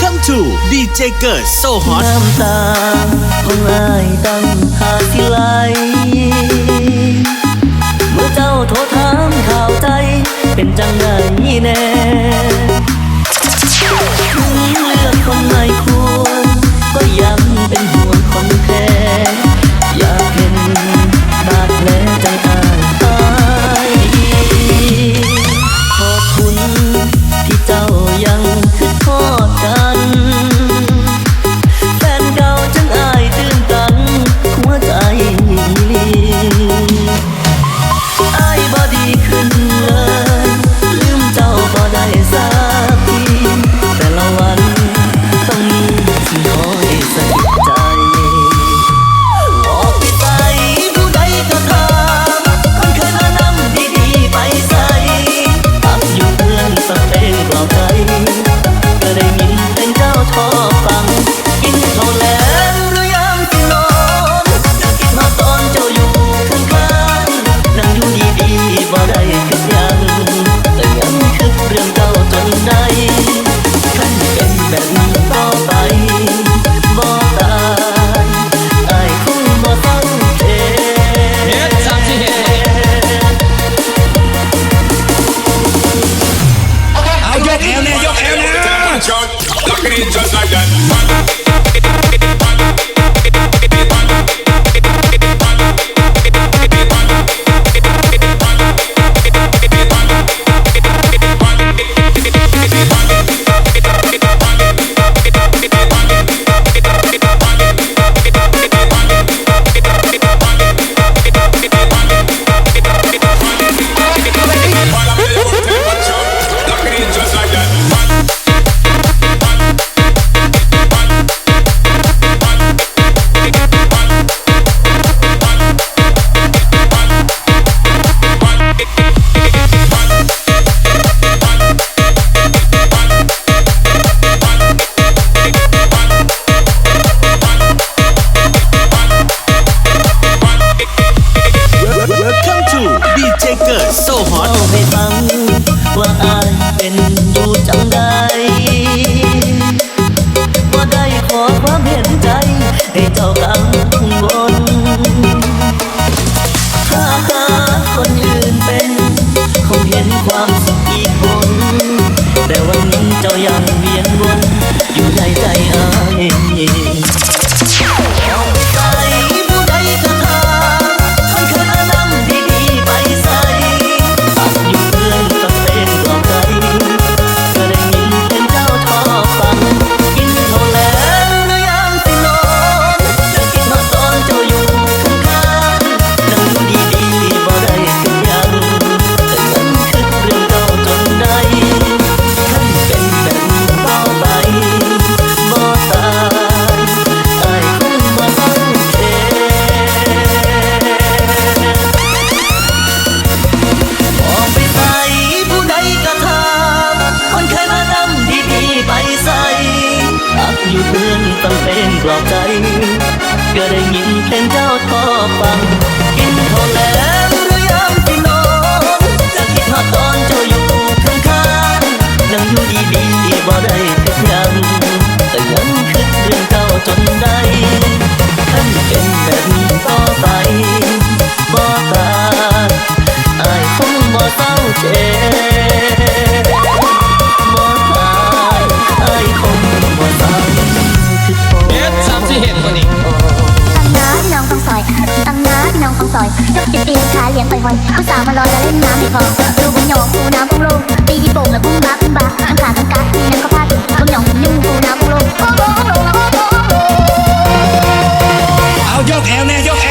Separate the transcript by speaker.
Speaker 1: to DJ เกิด so hot
Speaker 2: น้ำตาของอายตั้งหา
Speaker 3: Lock it just like that.
Speaker 2: ให้เจ้ากังวลถ้าหาคนอื่นเป็น คงเห็นความสุขอีกคน แต่วันนี้เจ้ายังเวียนวนอยู่ในใจอาย อยู่เพื่อนตั้งเป็นปลอบใจ ก็ได้ยินเพลงเจ้าชอฟัง กินข้าวแล้วหรือยังสินอนจะคิดมาตอนเจ้าอยู่ข้างๆนั่งอยู่ดีๆบ่ได้คิดยังแต่ยังคิดเรื่องเจ้าจนได้คันเป็นแบบนี้ต่อไปบ่ตาอายคงบ่เศร้าเจ็บ ตี
Speaker 4: น
Speaker 5: ขาเลี้ยงไปหอยผู้สาวมาลอยและเล่นน้ำไม่พอดูบุญหยองปูน้ำปูลงตีโป่งและบุ้งบ้าบุ้งบ้าทั้งขาทั้งกัดแล้วก็พาดบุญหยองยุ่งปูน้ำปูลงโอ้โหลงแล้โอ้โห
Speaker 6: เอายกแอลแน่ยก